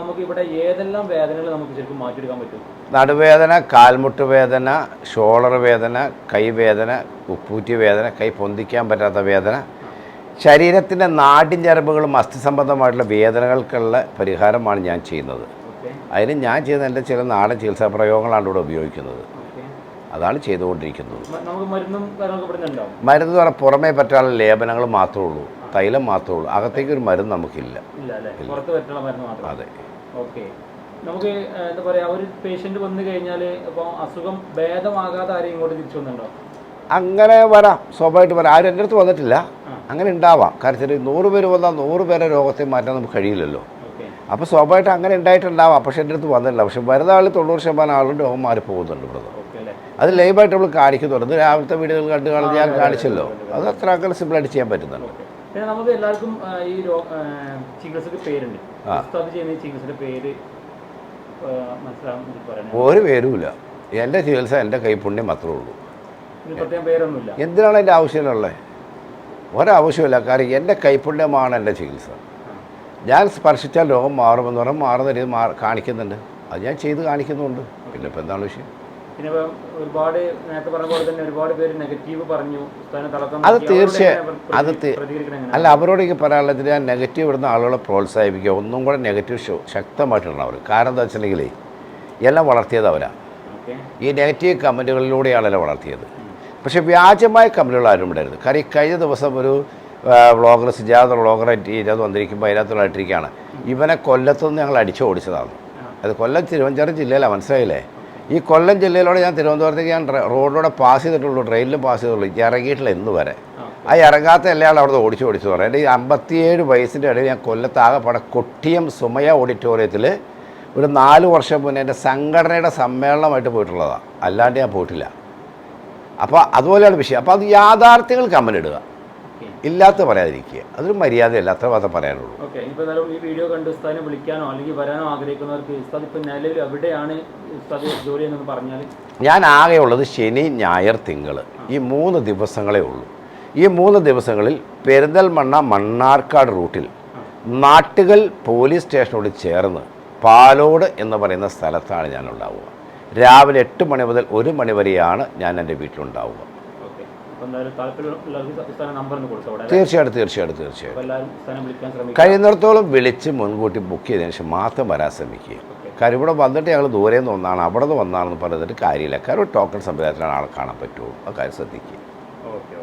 നമുക്ക് ഇവിടെ ഏതെല്ലാം വേദനകൾ നമുക്ക് ശരിക്കും മാറ്റിയെടുക്കാൻ പറ്റും? നടുവേദന കാൽമുട്ട് വേദന ഷോളർ വേദന കൈവേദന ഉപ്പൂറ്റി വേദന കൈ പൊന്തിക്കാൻ പറ്റാത്ത വേദന. ശരീരത്തിന്റെ നാടിൻ ഞരമ്പുകളും അസ്ഥി സംബന്ധമായിട്ടുള്ള വേദനകൾക്കുള്ള പരിഹാരമാണ് ഞാൻ ചെയ്യുന്നത്. അതിന് ഞാൻ ചെയ്യുന്ന എന്റെ ചില നാടൻ ചികിത്സാ പ്രയോഗങ്ങളാണ് ഇവിടെ ഉപയോഗിക്കുന്നത്. അതാണ് ചെയ്തുകൊണ്ടിരിക്കുന്നത്. മരുന്നും എന്ന് പറഞ്ഞാൽ പുറമേ പറ്റാനുള്ള ലേപനങ്ങൾ മാത്രമേ ഉള്ളൂ. തൈലം മാത്രമേ ഉള്ളൂ. അകത്തേക്ക് ഒരു മരുന്ന് നമുക്കില്ല. അതെ. ഓക്കെ. നമുക്ക് എന്താ പറയാ ഒരു പേഷ്യന്റ് വന്നു കഴിഞ്ഞാൽ ഇപ്പോൾ അസുഖം ഭേദമാകാതെ ആരെയും ഇങ്ങോട്ട് തിരിച്ചു വന്നിട്ടുണ്ടോ? അങ്ങനെ വരാം. സ്വാഭാവികമായിട്ട് വരാം. ആരും എന്റെ അടുത്ത് വന്നിട്ടില്ല. അങ്ങനെ ഉണ്ടാവാം. കാരണം നൂറ് പേര് വന്നാൽ നൂറ് പേരെ രോഗത്തെ മാറ്റാൻ നമുക്ക് കഴിയില്ലല്ലോ. അപ്പോൾ സ്വാഭാവികമായിട്ട് അങ്ങനെ ഉണ്ടായിട്ടുണ്ടാവാം. പക്ഷേ എന്റെ അടുത്ത് വന്നിട്ടില്ല. പക്ഷെ വരുന്ന ആൾ തൊണ്ണൂറ് ശതമാനം ആളും രോഗം മാറി പോകുന്നുണ്ട് ഇവിടെ അത് ലൈവായിട്ട് നമ്മൾ കാണിക്കുന്നുണ്ട് രാവിലത്തെ വീടുകൾ കണ്ട് കാണുന്നത് ഞാൻ കാണിച്ചല്ലോ. അത് അത്ര അങ്ങനെ സിമ്പിളായിട്ട് ചെയ്യാൻ പറ്റുന്നുണ്ട്. പിന്നെ നമുക്ക് എല്ലാവർക്കും ഈ ചികിത്സക്ക് പേരുണ്ട്. ചെയ്യുന്ന ചികിത്സയുടെ പേര് ഒരു പേരുമില്ല. എന്റെ ചികിത്സ എന്റെ കൈപ്പുണ്യം മാത്രമേ ഉള്ളൂ. എന്തിനാണ് എന്റെ ആവശ്യമുള്ളത് ഒരാവശ്യമില്ല കാരണം എന്റെ കൈപ്പുണ്യമാണ് എന്റെ ചികിത്സ. ഞാൻ സ്പർശിച്ചാൽ രോഗം മാറുമെന്ന് പറഞ്ഞാൽ മാറുന്ന രീതി മാ കാണിക്കുന്നുണ്ട്. അത് ഞാൻ ചെയ്ത് കാണിക്കുന്നുണ്ട്. പിന്നെ ഇപ്പം എന്താണ് വിഷയം? പിന്നെ ഒരുപാട് നേരത്തെ പറഞ്ഞ പോലെ തന്നെ ഒരുപാട് പേര് നെഗറ്റീവ് പറഞ്ഞു അത് തീർച്ചയായും- അത്? അല്ല അവരോട് എനിക്ക് പറയാനുള്ളത് ഞാൻ നെഗറ്റീവ് ഇടുന്ന ആളുകളെ പ്രോത്സാഹിപ്പിക്കുക. ഒന്നും കൂടെ നെഗറ്റീവ് ഷോ ശക്തമായിട്ടിടണം അവർ കാരണം എന്താ വെച്ചിട്ടുണ്ടെങ്കിൽ എല്ലാം വളർത്തിയത് അവരാണ് ഈ നെഗറ്റീവ് കമന്റുകളിലൂടെയാണ് എല്ലാം വളർത്തിയത്. പക്ഷെ വ്യാജമായ കമന്റുകൾ ആരും ഇടരുത്. കാര്യം ഈ കഴിഞ്ഞ ദിവസം ഒരു വ്ളോഗർ സിജാത വ്ളോഗറായിട്ട് ഇതിനകത്ത് വന്നിരിക്കുമ്പോൾ അതിനകത്തുള്ളായിട്ടിരിക്കുകയാണ് ഇവനെ കൊല്ലത്തുനിന്ന് ഞങ്ങൾ അടിച്ചു ഓടിച്ചതാണ് അത് കൊല്ലം തിരുവനന്തപുരം ജില്ലയിലാണ് മനസ്സിലായില്ലേ? ഈ കൊല്ലം ജില്ലയിലൂടെ ഞാൻ തിരുവനന്തപുരത്തേക്ക് ഞാൻ റോഡിലൂടെ പാസ് ചെയ്തിട്ടുള്ളൂ ട്രെയിനിലും പാസ് ചെയ്തിട്ടുള്ളൂ. ഇറങ്ങിയിട്ടില്ല ഇന്ന് വരെ. ആ. ഇറങ്ങാത്ത എല്ലാവരും അവിടുന്ന് ഓടിച്ചു ഓടിച്ചു പറയാം. എന്റെ ഈ അമ്പത്തിയേഴ് വയസ്സിന്റെ ഇടയിൽ ഞാൻ കൊല്ലത്താകെപ്പാടെ കൊട്ടിയം സുമയ ഓഡിറ്റോറിയത്തിൽ ഒരു നാല് വർഷം മുന്നേ എന്റെ സംഘടനയുടെ സമ്മേളനമായിട്ട് പോയിട്ടുള്ളതാണ് അല്ലാണ്ട് ഞാൻ പോയിട്ടില്ല. അപ്പോൾ അതുപോലെയാണ് വിഷയം. അപ്പോൾ അത് യാഥാർത്ഥ്യങ്ങൾ ഓക്കെ ഇല്ലാത്ത പറയാതിരിക്കുക. അതൊരു മര്യാദയല്ല അത്ര മാത്രം പറയാനുള്ളൂ. ഓക്കെ ഇപ്പോൾ ഈ വീഡിയോ കണ്ട് ഉസ്താദിനെ വിളിക്കാനോ അല്ലെങ്കിൽ വരാനോ ആഗ്രഹിക്കുന്നവർക്ക് ഉസ്താദ് ഇപ്പം നിലവിൽ എവിടെയാണ് ഉസ്താദ് ജോലി ചെയ്യുന്നതെന്ന് പറഞ്ഞാൽ ഞാൻ ആകെയുള്ളത് ശനി ഞായർ തിങ്കൾ ഈ മൂന്ന് ദിവസങ്ങളേ ഉള്ളൂ. ഈ മൂന്ന് ദിവസങ്ങളിൽ പെരിന്തൽമണ്ണ മണ്ണാർക്കാട് റൂട്ടിൽ നാട്ടുകൽ പോലീസ് സ്റ്റേഷനോട് ചേർന്ന് പാലോട് എന്ന് പറയുന്ന സ്ഥലത്താണ് ഞാൻ ഉണ്ടാവുക രാവിലെ എട്ട് മണി മുതൽ ഒരു മണി വരെയാണ് ഞാൻ എന്റെ വീട്ടിലുണ്ടാവുക. തീർച്ചയായിട്ടും തീർച്ചയായിട്ടും തീർച്ചയായിട്ടും. കഴിയുന്നിടത്തോളം വിളിച്ച് മുൻകൂട്ടി ബുക്ക് ചെയ്തതിന് ശേഷം മാത്രം വരാൻ ശ്രമിക്കുക. കാര്യം ഇവിടെ വന്നിട്ട് ഞങ്ങൾ ദൂരെ നിന്ന് ഒന്നാണ് അവിടെ നിന്ന് വന്നാണെന്ന് പറഞ്ഞിട്ട് കാര്യമില്ല. കാരണം ടോക്കൺ സംവിധാനത്തിലാണ് ആളെ കാണാൻ പറ്റുമോ ആ കാര്യം ശ്രദ്ധിക്കുക. ഓക്കെ.